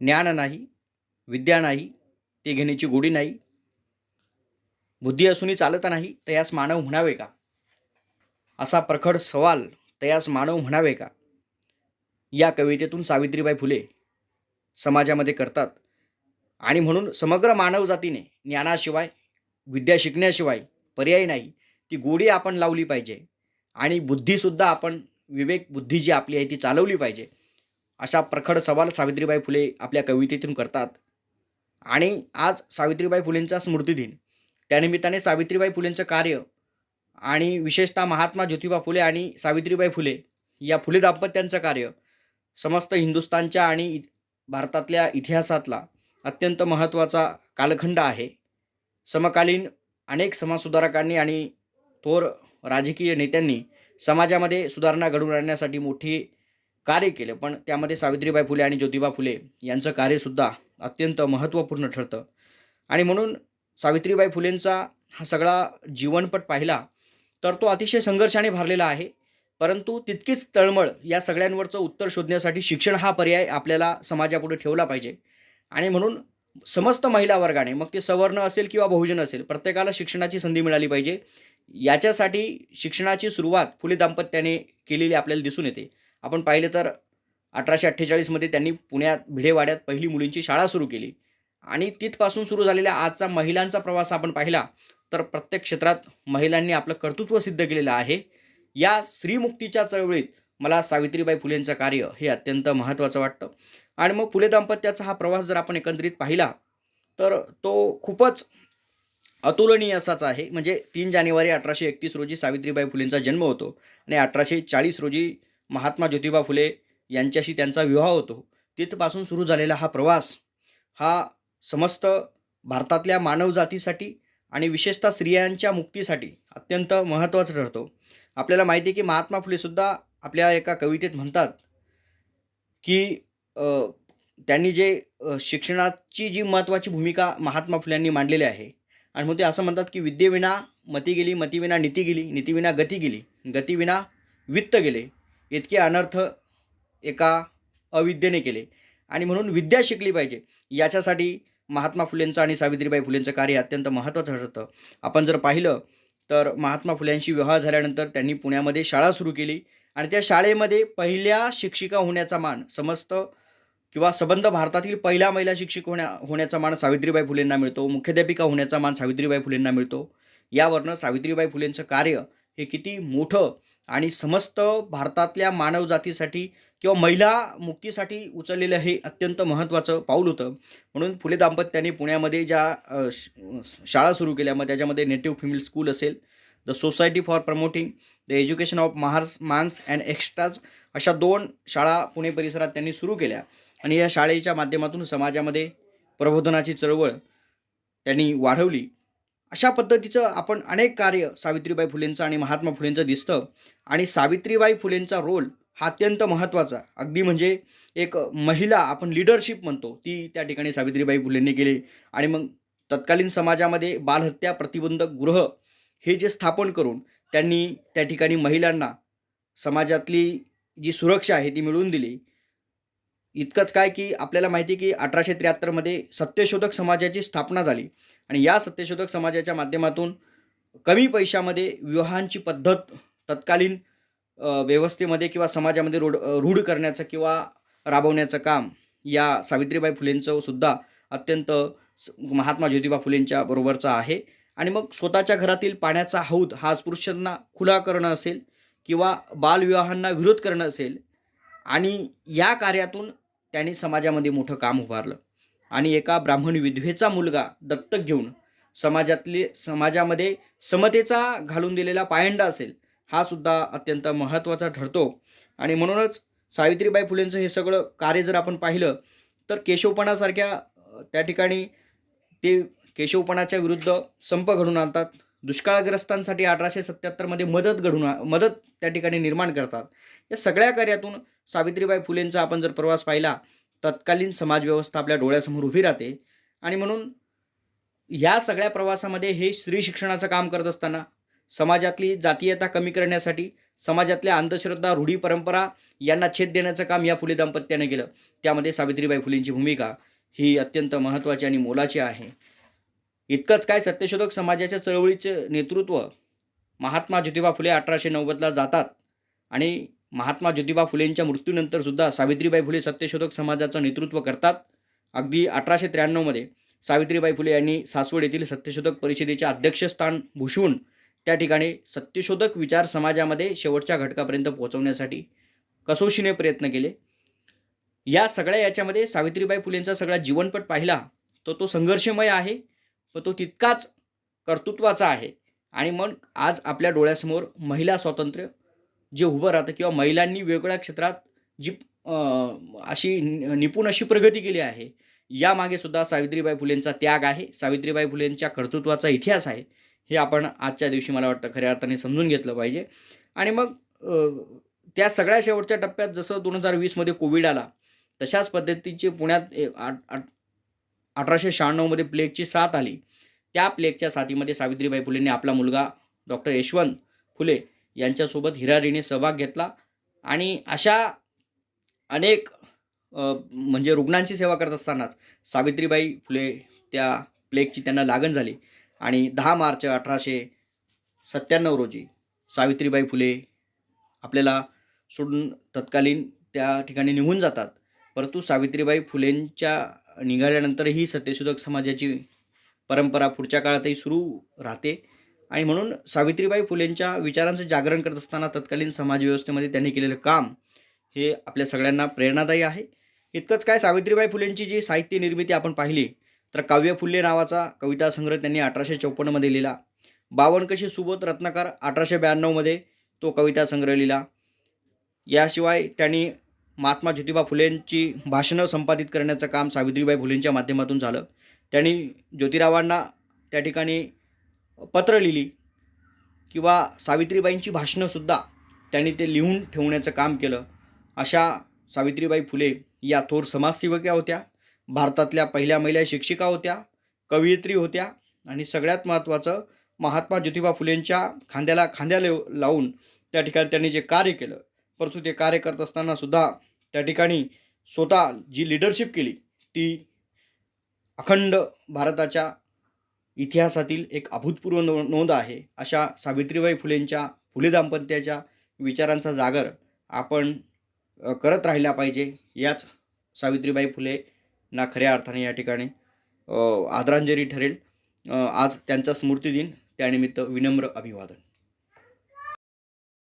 ज्ञान नाही विद्या नाही ते घेण्याची गोडी नाही. बुद्धी असूनही चालत नाही तयास मानव म्हणावे का? असा प्रखड सवाल तयास मानव म्हणावे का? या कवितेतून सावित्रीबाई फुले समाजामध्ये करतात. आणि म्हणून समग्र मानवजातीने ज्ञानाशिवाय विद्या शिकण्याशिवाय पर्याय नाही ती गोडी आपण लावली पाहिजे. आणि बुद्धीसुद्धा आपण विवेक बुद्धी जी आपली आहे ती चालवली पाहिजे. अशा प्रखड सवाल सावित्रीबाई फुले आपल्या कवितेतून करतात. आणि आज सावित्रीबाई फुलेंचा स्मृतिदिन. त्यानिमित्ताने सावित्रीबाई फुलेंचं कार्य आणि विशेषतः महात्मा ज्योतिबा फुले आणि सावित्रीबाई फुले या फुले दाम्पत्यांचं कार्य समस्त हिंदुस्थानच्या आणि इ- भारतातल्या इतिहासातला अत्यंत महत्त्वाचा कालखंड आहे. समकालीन अनेक समाजसुधारकांनी आणि थोर राजकीय नेत्यांनी समाजामध्ये सुधारणा घडवून आणण्यासाठी मोठी कार्य केलं. पण त्यामध्ये सावित्रीबाई फुले आणि ज्योतिबा फुले यांचं कार्यसुद्धा अत्यंत महत्त्वपूर्ण ठरतं. आणि म्हणून सावित्रीबाई फुलेंचा हा सगळा जीवनपट पाहिला तर तो अतिशय संघर्षाने भरलेला आहे. परंतु तितकीच तळमळ या सगळ्यांवरचं उत्तर शोधण्यासाठी शिक्षण हा पर्याय आपल्याला समाजापुढे ठेवला पाहिजे. आणि म्हणून समस्त महिला वर्गाने मग ते सवर्ण असेल किंवा बहुजन असेल प्रत्येकाला शिक्षणाची संधी मिळाली पाहिजे. याच्यासाठी शिक्षणाची सुरुवात फुले दाम्पत्याने केलेली आपल्याला दिसून येते. आपण पाहिलं तर अठराशे अठ्ठेचाळीसमध्ये त्यांनी पुण्यात भिडेवाड्यात पहिली मुलींची शाळा सुरू केली. आणि तिथपासून सुरू झालेल्या आजचा महिलांचा प्रवास आपण पाहिला तर प्रत्येक क्षेत्रात महिलांनी आपलं कर्तृत्व सिद्ध केलेलं आहे. या स्त्रीमुक्तीच्या चळवळीत मला सावित्रीबाई फुलेंचं कार्य हे अत्यंत महत्त्वाचं वाटतं. आणि मग फुले दाम्पत्याचा हा प्रवास जर आपण एकंदरीत पाहिला तर तो खूपच अतुलनीय असाच आहे. म्हणजे तीन जानेवारी अठराशे एकतीस रोजी सावित्रीबाई फुलेंचा जन्म होतो आणि अठराशे चाळीस रोजी महात्मा ज्योतिबा फुले यांच्याशी त्यांचा विवाह होतो. तिथपासून सुरू झालेला हा प्रवास हा समस्त भारतातल्या मानवजातीसाठी आणि विशेषतः स्त्रियांच्या मुक्तीसाठी अत्यंत महत्त्वाचा ठरतो. आपल्याला माहिती आहे की महात्मा फुलेसुद्धा आपल्या एका कवितेत म्हणतात की त्यांनी जे शिक्षणाची जी महत्त्वाची भूमिका महात्मा फुल्यांनी मांडलेली आहे आणि मग ते असं म्हणतात की विद्येविना मती गेली मतीविना नीती गेली नीतीविना गती गेली गतीविना वित्त गेले. इतके अनर्थ एका अविद्येने केले. आणि म्हणून विद्या शिकली पाहिजे. याच्यासाठी महात्मा फुलेंचं आणि सावित्रीबाई फुलेंचं कार्य अत्यंत महत्त्वाचं ठरतं. आपण जर पाहिलं तर महात्मा फुल्यांशी विवाह झाल्यानंतर त्यांनी पुण्यामध्ये शाळा सुरू केली. आणि त्या शाळेमध्ये पहिल्या शिक्षिका होण्याचा मान समस्त किंवा सबंध भारतातील पहिल्या महिला शिक्षक होण्या होण्याचा मान सावित्रीबाई फुलेंना मिळतो. मुख्याध्यापिका होण्याचा मान सावित्रीबाई फुलेंना मिळतो. यावरनं सावित्रीबाई फुलेंचं कार्य हे किती मोठं आणि समस्त भारतातल्या मानवजातीसाठी किंवा महिला मुक्तीसाठी उचललेलं हे अत्यंत महत्त्वाचं पाऊल होतं. म्हणून फुले दाम्पत्याने पुण्यामध्ये ज्या श- शाळा सुरू केल्या मग त्याच्यामध्ये नेटिव्ह फिमेल स्कूल असेल the society for promoting the education of Mahars Mangs and extras अशा दोन शाळा पुणे परिसरात त्यांनी सुरू केल्या. आणि या शाळेच्या माध्यमातून समाजामध्ये प्रबोधनाची चळवळ त्यांनी वाढवली. अशा पद्धतीचं आपण अनेक कार्य सावित्रीबाई फुलेंचं आणि महात्मा फुलेंचं दिसतं. आणि सावित्रीबाई फुलेंचा रोल हा अत्यंत महत्त्वाचा. अगदी म्हणजे एक महिला आपण लिडरशिप म्हणतो ती त्या ठिकाणी सावित्रीबाई फुलेंनी केली. आणि मग तत्कालीन समाजामध्ये बालहत्या प्रतिबंधक गृह हे जे स्थापन करून त्यांनी त्या ठिकाणी महिलांना समाजातली जी सुरक्षा आहे ती मिळवून दिली. इतकंच काय की आपल्याला माहिती आहे की अठराशे त्र्याहत्तरमध्ये सत्यशोधक समाजाची स्थापना झाली. आणि या सत्यशोधक समाजाच्या माध्यमातून कमी पैशामध्ये विवाहांची पद्धत तत्कालीन व्यवस्थेमध्ये किंवा समाजामध्ये रूढ रूढ करण्याचं किंवा राबवण्याचं काम या सावित्रीबाई फुलेंचं सुद्धा अत्यंत स- महात्मा ज्योतिबा फुलेंच्या बरोबरचा आहे. आणि मग स्वतःच्या घरातील पाण्याचा हौद हा स्पृश्यांना खुला करणं असेल किंवा बालविवाहांना विरोध करणं असेल आणि या कार्यातून त्यांनी समाजामध्ये मोठं काम उभारलं. आणि एका ब्राह्मण विधवेचा मुलगा दत्तक घेऊन समाजातले समाजामध्ये समतेचा घालून दिलेला पायंडा असेल हा सुद्धा अत्यंत महत्त्वाचा ठरतो. आणि म्हणूनच सावित्रीबाई फुलेंचं हे सगळं कार्य जर आपण पाहिलं तर केशवपणासारख्या त्या ठिकाणी ते केशवपणाच्या विरुद्ध संप घडून आणतात. दुष्काळग्रस्तांसाठी अठराशे सत्याहत्तरमध्ये मदत घडून आ- मदत त्या ठिकाणी निर्माण करतात. या सगळ्या कार्यातून सावित्रीबाई फुलेंचा आपण जर प्रवास पाहिला तत्कालीन समाजव्यवस्था आपल्या डोळ्यासमोर उभी राहते. आणि म्हणून ह्या सगळ्या प्रवासामध्ये हे स्त्री शिक्षणाचं काम करत असताना समाजातली जातीयता कमी करण्यासाठी समाजातल्या अंधश्रद्धा रूढी परंपरा यांना छेद देण्याचं काम या फुले दाम्पत्याने केलं. त्यामध्ये सावित्रीबाई फुलेंची भूमिका ही अत्यंत महत्त्वाची आणि मोलाची आहे. इतकंच काय सत्यशोधक समाजाच्या चळवळीचे नेतृत्व महात्मा ज्योतिबा फुले अठराशे नव्वदला जातात. आणि महात्मा ज्योतिबा फुलेंच्या मृत्यूनंतर सुद्धा सावित्रीबाई फुले सत्यशोधक समाजाचं नेतृत्व करतात. अगदी अठराशे त्र्याण्णवमध्ये सावित्रीबाई फुले यांनी सासवड येथील सत्यशोधक परिषदेचे अध्यक्षस्थान भूषवून त्या ठिकाणी सत्यशोधक विचार समाजामध्ये शेवटच्या घटकापर्यंत पोहोचवण्यासाठी कसोशीने प्रयत्न केले. या सगळ्या याच्यामध्ये सावित्रीबाई फुलेंचा सगळा जीवनपट पाहिला तर तो संघर्षमय आहे पण तो तितकाच कर्तृत्वाचा आहे. आणि मग आज आपल्या डोळ्यासमोर महिला स्वातंत्र्य जे उभं राहतं किंवा महिलांनी वेगवेगळ्या क्षेत्रात जी अशी निपुण अशी प्रगती केली आहे यामागे सुद्धा सावित्रीबाई फुलेंचा त्याग आहे. सावित्रीबाई फुलेंच्या कर्तृत्वाचा इतिहास आहे. हे आपण आजच्या दिवशी मला वाटतं खऱ्या अर्थाने समजून घेतलं पाहिजे. आणि मग त्या सगळ्या शेवटच्या टप्प्यात जसं दोन हजार वीसमध्ये कोविड आला तशाच पद्धतीची पुण्यात ए- आठ आठ- अठराशे शहाण्णवमध्ये प्लेगची साथ आली. त्या प्लेगच्या साथीमध्ये सावित्रीबाई फुलेंनी आपला मुलगा डॉक्टर यशवंत फुले यांच्यासोबत हिरारीने सहभाग घेतला. आणि अशा अनेक म्हणजे रुग्णांची सेवा करत असतानाच सावित्रीबाई फुले त्या प्लेगची त्यांना लागण झाली. आणि दहा मार्च अठराशे सत्त्याण्णव रोजी सावित्रीबाई फुले आपल्याला सोडून तत्कालीन त्या ठिकाणी निघून जातात. परंतु सावित्रीबाई फुलेंच्या निघाल्यानंतरही सत्यशोधक समाजाची परंपरा पुढच्या काळातही सुरू राहते. आणि म्हणून सावित्रीबाई फुलेंच्या विचारांचं जागरण करत असताना तत्कालीन समाजव्यवस्थेमध्ये त्यांनी केलेलं काम हे आपल्या सगळ्यांना प्रेरणादायी आहे. इतकंच काय सावित्रीबाई फुलेंची जी साहित्य निर्मिती आपण पाहिली तर काव्य फुले नावाचा कविता संग्रह त्यांनी अठराशे चौपन्नमध्ये लिहिला. बावनकशी सुबोध रत्नाकर अठराशे ब्याण्णवमध्ये तो कविता संग्रह लिहिला. याशिवाय त्यांनी महात्मा ज्योतिबा फुलेंची भाषणं संपादित करण्याचं काम सावित्रीबाई फुलेंच्या माध्यमातून झालं. त्यांनी ज्योतिरावांना त्या ठिकाणी पत्र लिहिली किंवा सावित्रीबाईंची भाषणंसुद्धा त्यांनी ते लिहून ठेवण्याचं काम केलं. अशा सावित्रीबाई फुले या थोर समाजसेविका होत्या भारतातल्या पहिल्या महिला शिक्षिका होत्या कवयित्री होत्या आणि सगळ्यात महत्त्वाचं महात्मा ज्योतिबा फुलेंच्या खांद्याला खांद्या लावून त्या ठिकाणी त्यांनी जे कार्य केलं परंतु ते कार्य करत असताना सुद्धा त्या ठिकाणी स्वतः जी लिडरशिप केली ती अखंड भारताच्या इतिहासातील एक अभूतपूर्व नो नोंद आहे. अशा सावित्रीबाई फुलेंच्या फुले दाम्पत्याच्या विचारांचा जागर आपण करत राहिला पाहिजे याच सावित्रीबाई फुले ना खऱ्या अर्थाने या ठिकाणी आदरांजली ठरेल. आज त्यांचा स्मृतिदिन त्यानिमित्त विनम्र अभिवादन.